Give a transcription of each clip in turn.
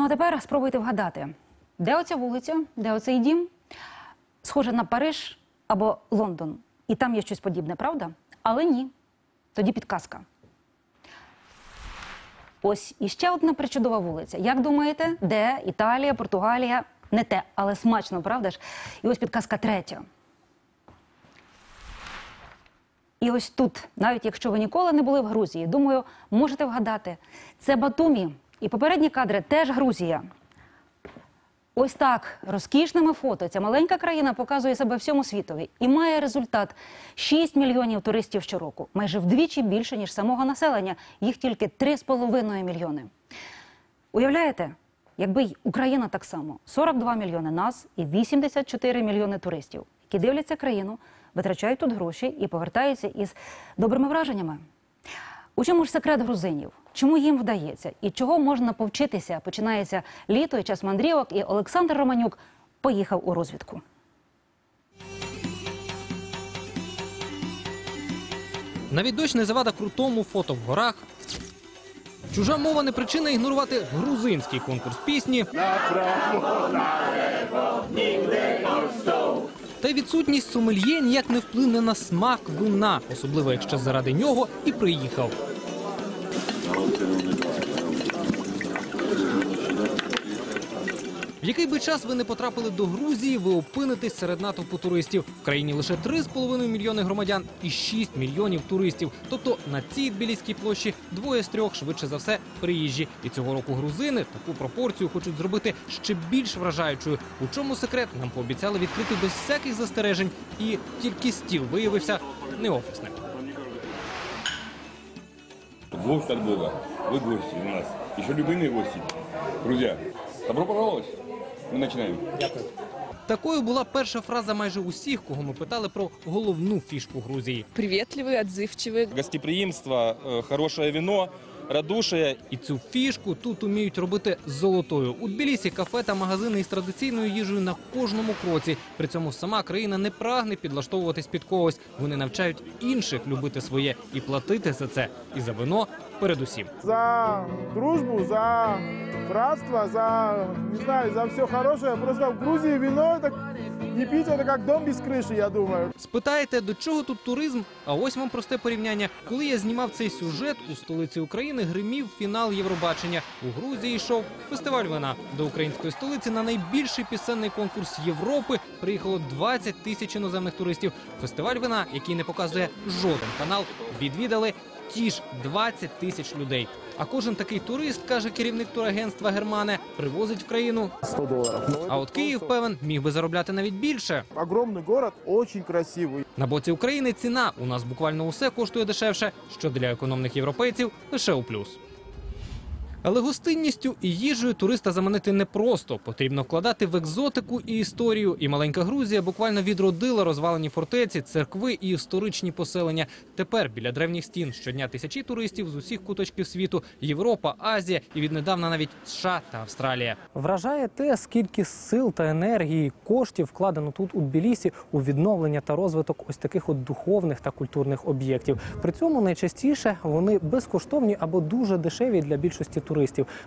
Ну а тепер спробуйте вгадати, де оця вулиця, де оцей дім? Схоже на Париж або Лондон. І там є щось подібне, правда? Але ні. Тоді підказка. Ось іще одна причудова вулиця. Як думаєте, де Італія, Португалія? Не те, але смачно, правда ж? І ось підказка третя. І ось тут, навіть якщо ви ніколи не були в Грузії, думаю, можете вгадати. Це Батумі. І попередні кадри теж Грузія. Ось так розкішними фото ця маленька країна показує себе всьому світові і має результат 6 мільйонів туристів щороку, майже вдвічі більше ніж самого населення. Їх тільки 3,5 мільйони. Уявляєте, якби Україна так само 42 мільйони нас і 84 мільйони туристів, які дивляться країну, витрачають тут гроші і повертаються із добрими враженнями. У чому ж секрет грузинів? Чому їм вдається? І чого можна повчитися? Починається літо і час мандрівок, і Олександр Романюк поїхав у розвідку. Навіть дощ не завада крутому фото в горах. Чужа мова не причина ігнорувати грузинський конкурс пісні. Та й відсутність сомельє ніяк не вплине на смак вина, особливо якщо заради нього і приїхав. В який би час ви не потрапили до Грузії, ви опинитесь серед натовпу туристів. В країні лише 3,5 мільйони громадян і 6 мільйонів туристів. Тобто на цій Тбіліській площі двоє з трьох швидше за все приїжджі. І цього року грузини таку пропорцію хочуть зробити ще більш вражаючою. У чому секрет нам пообіцяли відкрити без всяких застережень, і тільки стіл виявився не офісним. Гость от Бога. Вы гости у нас. Еще любимые гости. Друзья, добро пожаловать. Мы начинаем. Такою була перша фраза майже усіх, кого ми питали про головну фішку Грузії. приветливые, отзывчивые. гостеприимство, э, хорошее вино, радушие. І цю фішку тут уміють робити золотою. У Тбілісі кафе та магазини із традиційною їжею на кожному кроці. При цьому сама країна не прагне підлаштовуватись під когось. Вони навчають інших любити своє і платити за це. І за вино передусім. за дружбу, за братство, за, не знаю, за все хорошее. Просто в Грузии вино это не пить, это как дом без крыши, я думаю. Спитаєте, до чого тут туризм? А ось вам просте порівняння. Коли я знімав цей сюжет у столиці України, гримів фінал Євробачення. У Грузії йшов фестиваль вина. До української столиці на найбільший пісенний конкурс Європи приїхало 20 тисяч іноземних туристів. Фестиваль вина, який не показує жоден канал, відвідали ті ж 20 тисяч людей. А кожен такий турист, каже керівник турагентства Германе, привозить в країну. 100 долларов. Но А это от Київ просто певен міг би заробляти навіть більше. Огромний город, очень красивый. На боці України ціна у нас буквально усе коштує дешевше, що для економних європейців лише у плюс. Але гостинністю і їжею туриста заманити непросто. Потрібно вкладати в екзотику і історію. І маленька Грузія буквально відродила розвалені фортеці, церкви і історичні поселення. Тепер біля древніх стін щодня тисячі туристів з усіх куточків світу, Європа, Азія і віднедавна навіть США та Австралія. Вражає те, скільки сил та енергії, коштів вкладено тут у Тбілісі у відновлення та розвиток ось таких от духовних та культурних об'єктів. При цьому найчастіше вони безкоштовні або дуже дешеві для більшості туристів.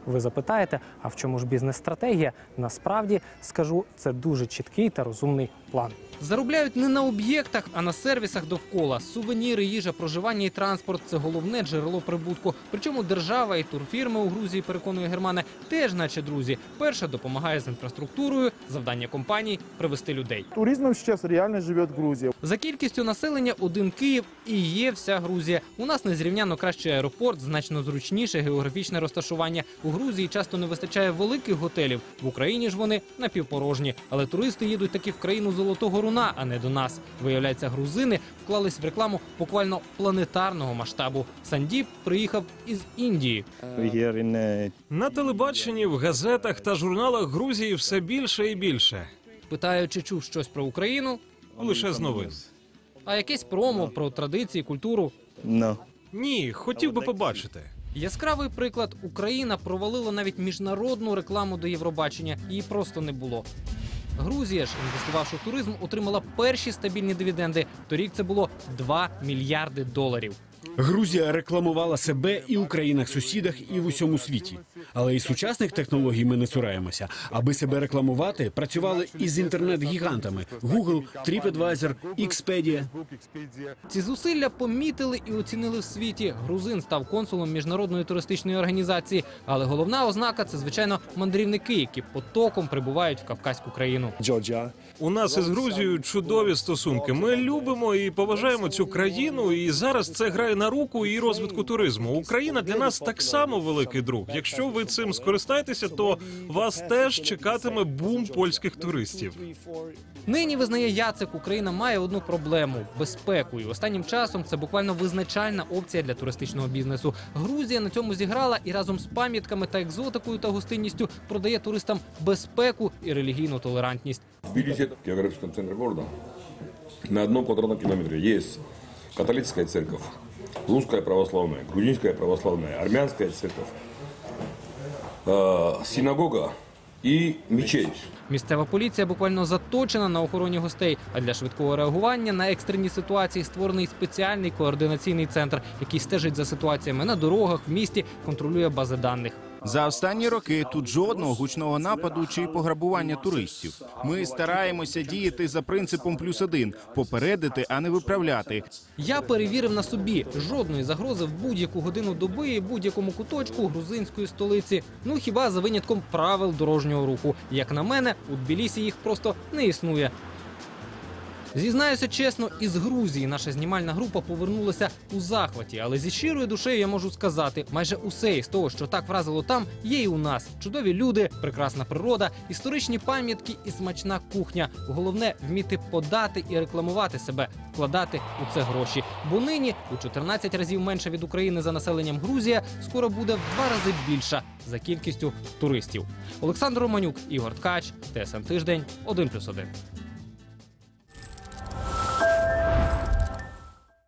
Ви запитаєте, а в чому ж бізнес-стратегія? Насправді скажу, це дуже чіткий та розумний план. Заробляють не на об'єктах, а на сервісах довкола. Сувеніри, їжа, проживання і транспорт це головне джерело прибутку. Причому держава і турфірми у Грузії, переконує Германе, теж, наче друзі. Перша допомагає з інфраструктурою, завдання компаній привести людей. Туризмом сейчас реально живет Грузия. За кількістю населення один Київ і є вся Грузія. У нас незрівняно кращий аеропорт, значно зручніше географічне розташування. У Грузії часто не вистачає великих готелів. В Україні ж вони напівпорожні. Але туристи їдуть таки в країну золотого руна, а не до нас. Виявляється, грузини вклались в рекламу буквально планетарного масштабу. Сандіп приїхав із Індії. На телебаченні, в газетах та журналах Грузії все більше і більше. Питаю, чи чув щось про Україну, Лише з новин. а якесь промо про традиції, культуру. no. Ні, хотів би побачити. Яскравий приклад Україна провалила навіть міжнародну рекламу до Євробачення. Її просто не було. Грузія ж, інвестувавши в туризм, отримала перші стабільні дивіденди. Торік це було 2 мільярди доларів. Грузія рекламувала себе і в країнах-сусідах, і в усьому світі. Але і сучасних технологій ми не цураємося. Аби себе рекламувати, працювали із інтернет-гігантами Google, TripAdvisor, Expedia. Ці зусилля помітили і оцінили в світі. Грузин став консулом міжнародної туристичної організації. Але головна ознака це звичайно мандрівники, які потоком прибувають в кавказьку країну. У нас із Грузією чудові стосунки. Ми любимо і поважаємо цю країну, і зараз це грає на руку і розвитку туризму. Україна для нас так само великий друг. Якщо ви цим скористаєтеся, то вас теж чекатиме бум польських туристів. Нині визнає Яцек, Україна має одну проблему безпеку. І останнім часом це буквально визначальна опція для туристичного бізнесу. Грузія на цьому зіграла і разом з пам'ятками та екзотикою та гостинністю продає туристам безпеку і релігійну толерантність. В географическом центре города, на одном квадратном километре есть католическая церковь, русская православная, грузинская православная, армянская церковь, синагога і мечеть. Місцева поліція буквально заточена на охороні гостей. А для швидкого реагування на екстрені ситуації створений спеціальний координаційний центр, який стежить за ситуаціями на дорогах, в місті, контролює бази даних. За останні роки тут жодного гучного нападу чи пограбування туристів. Ми стараємося діяти за принципом плюс один попередити, а не виправляти. Я перевірив на собі жодної загрози в будь-яку годину доби і будь-якому куточку грузинської столиці. Ну хіба за винятком правил дорожнього руху. Як на мене, у Тбілісі їх просто не існує. Зізнаюся чесно, із Грузії наша знімальна група повернулася у захваті, але зі щирою душею я можу сказати, майже усе із того, що так вразило там, є і у нас. Чудові люди, прекрасна природа, історичні пам'ятки і смачна кухня. Головне вміти подати і рекламувати себе, вкладати у це гроші. Бо нині у 14 разів менше від України за населенням Грузія скоро буде в два рази більша за кількістю туристів. Олександр Романюк, Ігор Ткач, ТСН Тиждень, 1+,1.